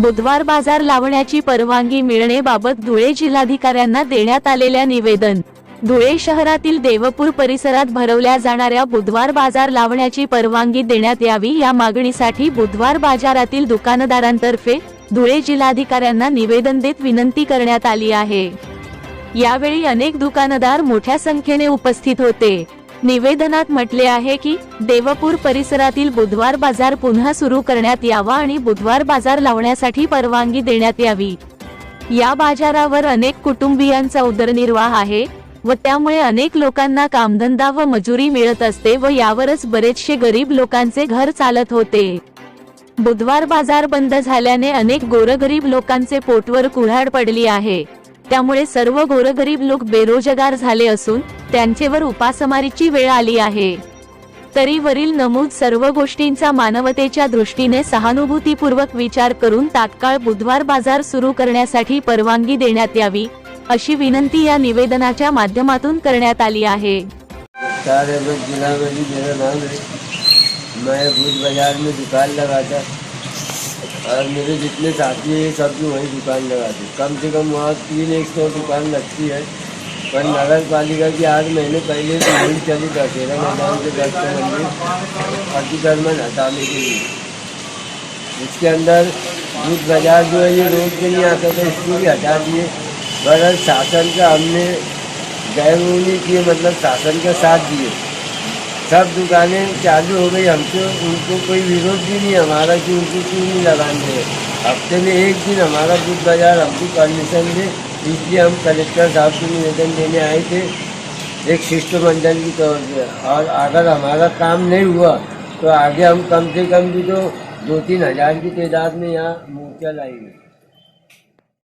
बुधवार बाजार लावण्याची परवानगी मिळणेबाबत धुळे जिल्हाधिकाऱ्यांना देण्यात आलेल्या निवेदन. धुळे शहरातील देवपूर परिसरात भरवल्या जाणाऱ्या बुधवार बाजार लावण्याची परवानगी देण्यात यावी या मागणीसाठी बुधवार बाजारातील दुकानदारांतर्फे धुळे जिल्हाधिकाऱ्यांना निवेदन देत विनंती करण्यात आली आहे. यावेळी अनेक दुकानदार मोठ्या संख्येने उपस्थित होते. निवेदनात म्हटले आहे की देवपूर परिसरातील बुधवार बाजार पुन्हा सुरू करण्यात यावा आणि बुधवार बाजार लावण्यासाठी परवानगी देण्यात यावी. या बाजारावर अनेक कुटुंबियांचा उदरनिर्वाह आहे व त्यामुळे अनेक लोकांना कामधंदा व मजुरी मिळत असते व यावरच बरेचसे गरीब लोकांचे घर चालत होते. बुधवार बाजार बंद झाल्याने अनेक गोरगरीब लोकांचे पोटवर कुऱ्हाड पडली आहे. त्यामुळे सर्व गोरगरीब लोक बेरोजगार झाले असून त्यांचेवर उपासमारीची वेळ आली आहे. तरी वरील नमूद सर्व गोष्टींचा मानवतेच्या दृष्टीने सहानुभूतीपूर्वक विचार करून तात्काळ बुधवार बाजार सुरू करण्यासाठी परवानगी देण्यात यावी अशी विनंती या निवेदनाच्या माध्यमातून करण्यात आली आहे. मेरा नाम है मैं भूज बाजार में दुकान लगाता और मेरे जितने साथी हैं सब भी वहीं दुकान लगाते कम से कम वहाँ तीन एक सौ दुकान लगती है। पर नगर पालिका की आठ महीने पहले से मुहिम चली दशहरा मैदान से दस का मंदिर। अतिक्रमण हटाने के लिए। इसके अंदर दूध बाज़ार जो है, ये रोड के लिए आता था, इसको भी हटा दिए। बगैर शासन का हमने गैर किए मतलब शासन का साथ दिए। सब दुकानें चालू हो गई, हमसे उनको कोई विरोध भी नहीं, हमारा कि उनको क्यों नहीं लगाने हफ़्ते में एक दिन हमारा दूध बाज़ार, हमको परमिशन दे, इसलिए हम कलेक्टर साहब को निवेदन देने आए थे। एक शिष्टमंडल की तौर पर और अगर हमारा काम नहीं हुआ तो आगे हम कम से कम भी तो दो तीन हज़ार की तादाद में यहाँ मोर्चा लाएँगे।